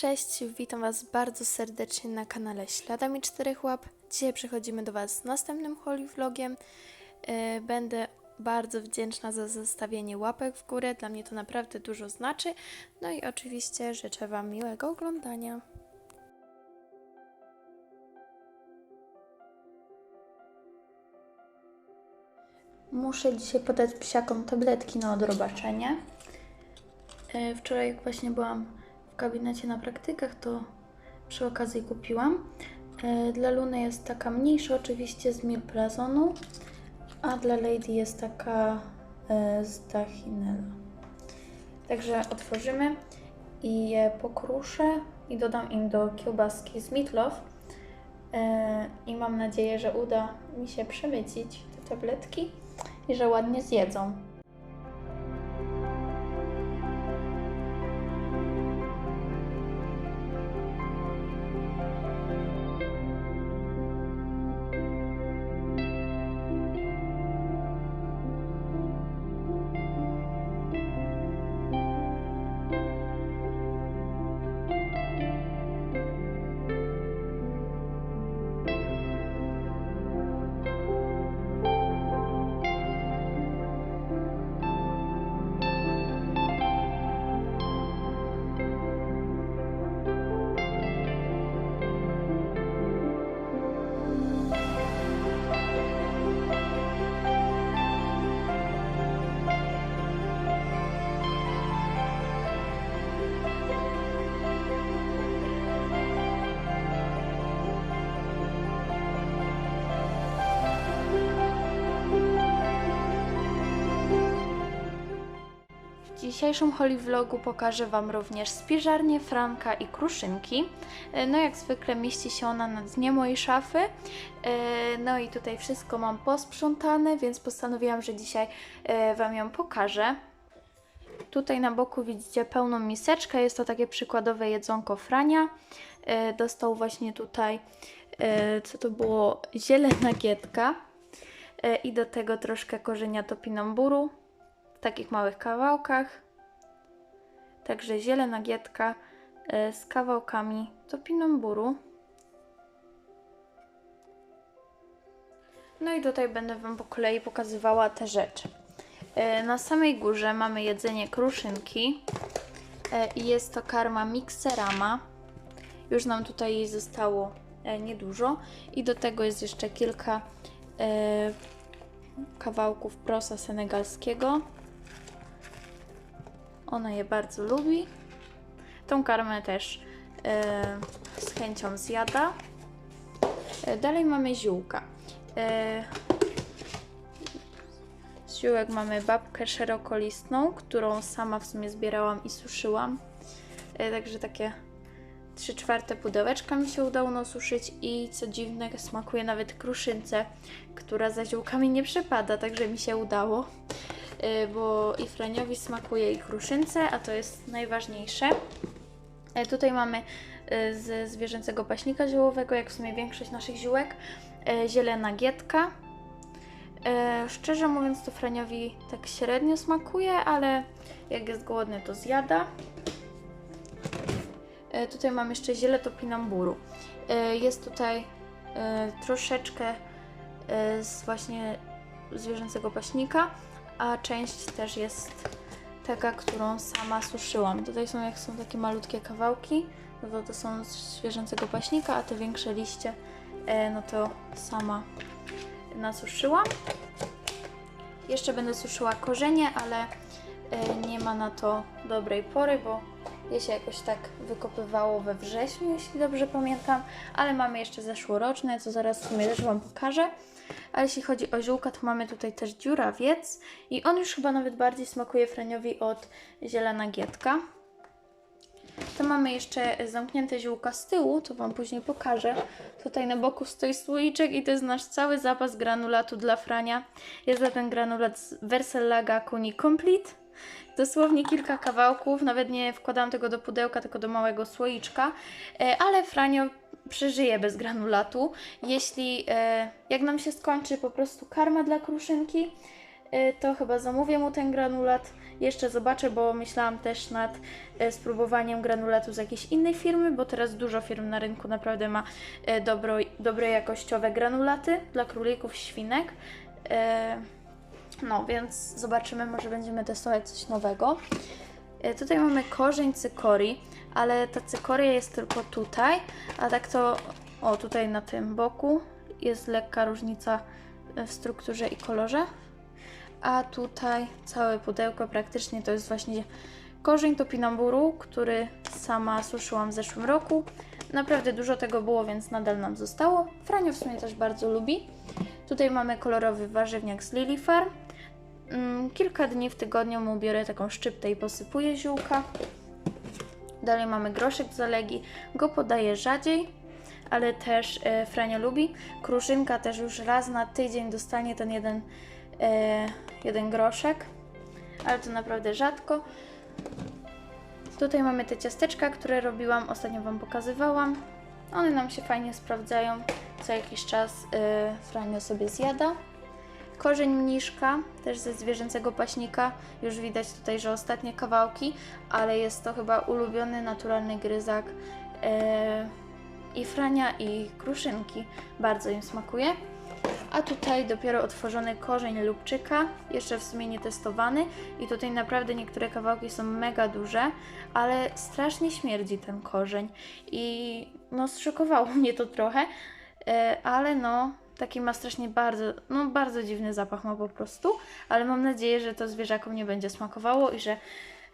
Cześć, witam Was bardzo serdecznie na kanale Śladami Czterech Łap. Dzisiaj przechodzimy do Was z następnym Holy Vlogiem. E, Będę bardzo wdzięczna za zostawienie łapek w górę, dla mnie to naprawdę dużo znaczy. No i oczywiście życzę Wam miłego oglądania. Muszę dzisiaj podać psiakom tabletki na odrobaczenie. E, Wczoraj właśnie byłam gabinecie na praktykach, to przy okazji kupiłam. E, Dla Luny jest taka mniejsza oczywiście z milplazonu, a dla Lady jest taka e, z Dachinela. Także otworzymy i je pokruszę i dodam im do kiełbaski z Meatloaf. E, I mam nadzieję, że uda mi się przemycić te tabletki i że ładnie zjedzą. Dzisiejszym Holy Vlogu pokażę Wam również spiżarnię Franka i kruszynki. E, No jak zwykle mieści się ona na dnie mojej szafy. E, No i tutaj wszystko mam posprzątane, więc postanowiłam, że dzisiaj e, Wam ją pokażę. Tutaj na boku widzicie pełną miseczkę, jest to takie przykładowe jedzonko Frania. Dostał właśnie tutaj, co to było, zielona gietka i do tego troszkę korzenia topinamburu w takich małych kawałkach. Także zielona gietka e, z kawałkami topinamburu. No i tutaj będę Wam po kolei pokazywała te rzeczy. E, Na samej górze mamy jedzenie kruszynki e, i jest to karma Mixerama. Już nam tutaj jej zostało niedużo i do tego jest jeszcze kilka kawałków prosa senegalskiego. Ona je bardzo lubi. Tą karmę też e, z chęcią zjada. E, dalej mamy ziółka. E, z ziółek mamy babkę szerokolistną, którą sama w sumie zbierałam i suszyłam. E, także takie 3 czwarte pudełeczka mi się udało nasuszyć i co dziwne smakuje nawet kruszynce, która za ziółkami nie przepada, także mi się udało, bo i Franiowi smakuje i kruszynce, a to jest najważniejsze. E, Tutaj mamy y, ze zwierzęcego paśnika ziołowego, jak w sumie większość naszych ziółek, zielona gietka. Szczerze mówiąc, to Franiowi tak średnio smakuje, ale jak jest głodny, to zjada. Tutaj mam jeszcze ziele topinamburu. Jest tutaj troszeczkę z właśnie zwierzęcego paśnika, a część też jest taka, którą sama suszyłam. Tutaj są jak są takie malutkie kawałki, no to, to są z zwierzęcego paśnika, a te większe liście e, no to sama nasuszyłam. Jeszcze będę suszyła korzenie, ale e, nie ma na to dobrej pory, bo je się jakoś tak wykopywało we wrześniu, jeśli dobrze pamiętam, ale mamy jeszcze zeszłoroczne, co zaraz w sumie też Wam pokażę. A jeśli chodzi o ziółka, to mamy tutaj też dziurawiec i on już chyba nawet bardziej smakuje Franiowi od zielona gietka. To mamy jeszcze zamknięte ziółka z tyłu, to Wam później pokażę. Tutaj na boku stoi słoiczek i to jest nasz cały zapas granulatu dla Frania. Jest to ten granulat z Versellaga Kuni Complete. Dosłownie kilka kawałków, nawet nie wkładałam tego do pudełka, tylko do małego słoiczka, E, ale Franio przeżyje bez granulatu. Jeśli, e, jak nam się skończy po prostu karma dla kruszynki, e, to chyba zamówię mu ten granulat Jeszcze zobaczę, bo myślałam też nad spróbowaniem granulatu z jakiejś innej firmy, bo teraz dużo firm na rynku naprawdę ma dobro, dobre jakościowe granulaty dla królików, świnek. No, więc zobaczymy, może będziemy testować coś nowego. E, Tutaj mamy korzeń cykorii, ale ta cykoria jest tylko tutaj, a tak to, o tutaj na tym boku jest lekka różnica e, w strukturze i kolorze. A tutaj całe pudełko praktycznie to jest właśnie korzeń topinamburu, który sama suszyłam w zeszłym roku. Naprawdę dużo tego było, więc nadal nam zostało. Franio w sumie też bardzo lubi. Tutaj mamy kolorowy warzywniak z Lily Farm. Mm, Kilka dni w tygodniu mu biorę taką szczyptę i posypuję ziółka. Dalej mamy groszek z. Go podaję rzadziej, ale też e, Franio lubi. Kruszynka też już raz na tydzień dostanie ten jeden, e, jeden groszek, ale to naprawdę rzadko. Tutaj mamy te ciasteczka, które robiłam, ostatnio Wam pokazywałam. One nam się fajnie sprawdzają. Co jakiś czas e, Franio sobie zjada. Korzeń mniszka, też ze zwierzęcego paśnika. Już widać tutaj, że ostatnie kawałki, ale jest to chyba ulubiony naturalny gryzak e, i frania, i kruszynki. Bardzo im smakuje. A tutaj dopiero otworzony korzeń lubczyka, jeszcze w sumie nie testowany. I tutaj naprawdę niektóre kawałki są mega duże, ale strasznie śmierdzi ten korzeń. I no, zszokowało mnie to trochę, e, ale no, taki ma strasznie bardzo, no bardzo dziwny zapach ma po prostu, ale mam nadzieję, że to zwierzakom nie będzie smakowało i że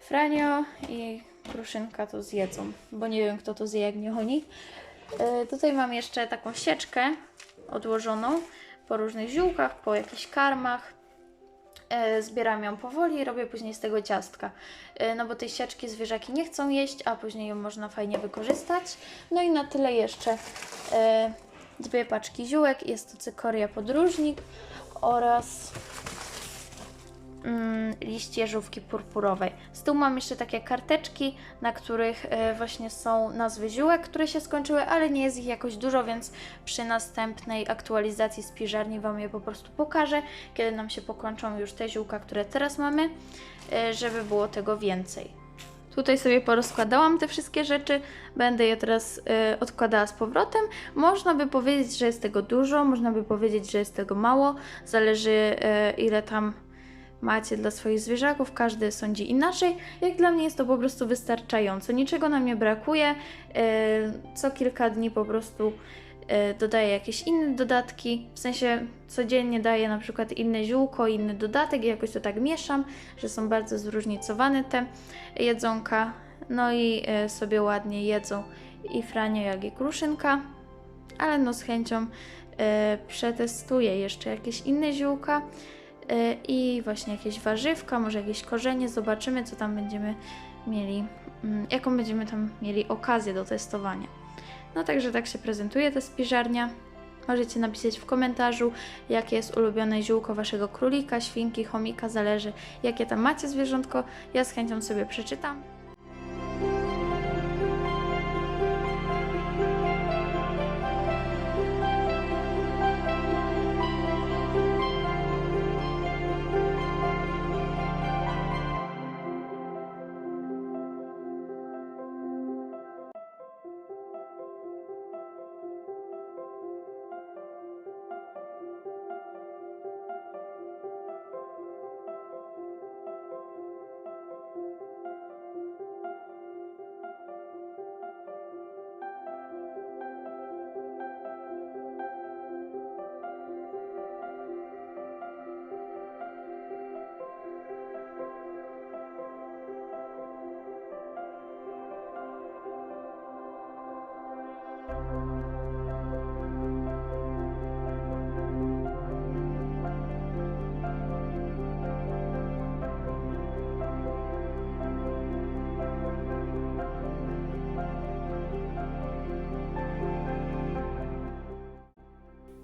Franio i Kruszynka to zjedzą, bo nie wiem kto to zje jak nie oni. E, tutaj mam jeszcze taką sieczkę odłożoną po różnych ziółkach, po jakichś karmach. E, zbieram ją powoli i robię później z tego ciastka. E, no bo tej sieczki zwierzaki nie chcą jeść, a później ją można fajnie wykorzystać. No i na tyle jeszcze dwie paczki ziółek. Jest to cykoria podróżnik oraz mm, liść jeżówki purpurowej. Z tyłu mam jeszcze takie karteczki, na których e, właśnie są nazwy ziółek, które się skończyły, ale nie jest ich jakoś dużo, więc przy następnej aktualizacji spiżarni Wam je po prostu pokażę, kiedy nam się pokończą już te ziółka, które teraz mamy, e, żeby było tego więcej. Tutaj sobie porozkładałam te wszystkie rzeczy, będę je teraz e, odkładała z powrotem. Można by powiedzieć, że jest tego dużo, można by powiedzieć, że jest tego mało, zależy e, ile tam macie dla swoich zwierzaków, każdy sądzi inaczej. Jak dla mnie jest to po prostu wystarczająco, niczego nam nie brakuje. E, Co kilka dni po prostu dodaję jakieś inne dodatki, w sensie codziennie daję na przykład inne ziółko, inny dodatek i jakoś to tak mieszam, że są bardzo zróżnicowane te jedzonka. No i e, sobie ładnie jedzą i Franio, jak i Kruszynka, ale no z chęcią e, przetestuję jeszcze jakieś inne ziółka e, i właśnie jakieś warzywka, może jakieś korzenie, zobaczymy co tam będziemy mieli, mm, jaką będziemy tam mieli okazję do testowania. No także tak się prezentuje ta spiżarnia. Możecie napisać w komentarzu, jakie jest ulubione ziółko waszego królika, świnki, chomika, zależy jakie tam macie zwierzątko. Ja z chęcią sobie przeczytam.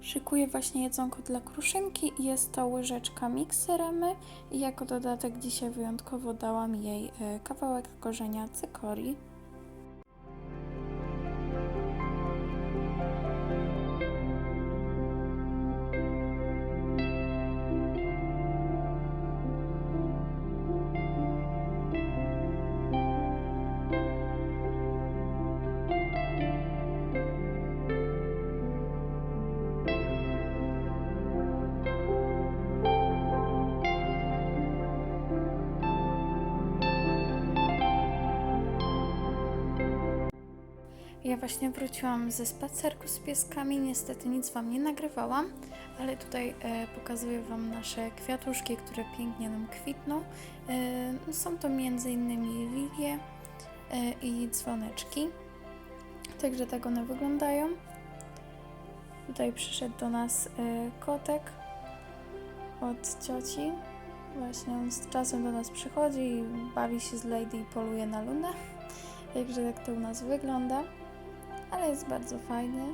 Szykuję właśnie jedzonko dla kruszynki i jest to łyżeczka mikseremy i jako dodatek dzisiaj wyjątkowo dałam jej e, kawałek korzenia cykorii. Właśnie wróciłam ze spacerku z pieskami, niestety nic Wam nie nagrywałam, ale tutaj e, pokazuję Wam nasze kwiatuszki, które pięknie nam kwitną. E, są to m.in. lilie e, i dzwoneczki, także tak one wyglądają. Tutaj przyszedł do nas e, kotek od cioci. Właśnie on z czasem do nas przychodzi i bawi się z Lady i poluje na lunę. Także tak to u nas wygląda ale jest bardzo fajny.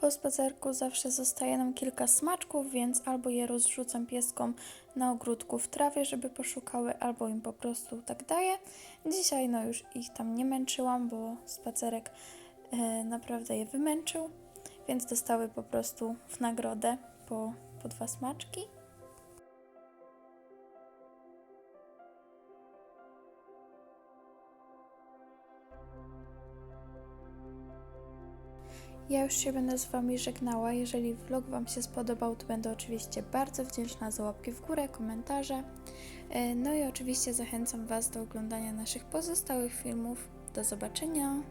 Po spacerku zawsze zostaje nam kilka smaczków, więc albo je rozrzucam pieskom na ogródku w trawie, żeby poszukały, albo im po prostu tak daję. Dzisiaj no już ich tam nie męczyłam, bo spacerek naprawdę je wymęczył, więc dostały po prostu w nagrodę po, po dwa smaczki. Ja już się będę z Wami żegnała. Jeżeli vlog Wam się spodobał, to będę oczywiście bardzo wdzięczna za łapki w górę, komentarze. E, No i oczywiście zachęcam Was do oglądania naszych pozostałych filmów. Do zobaczenia!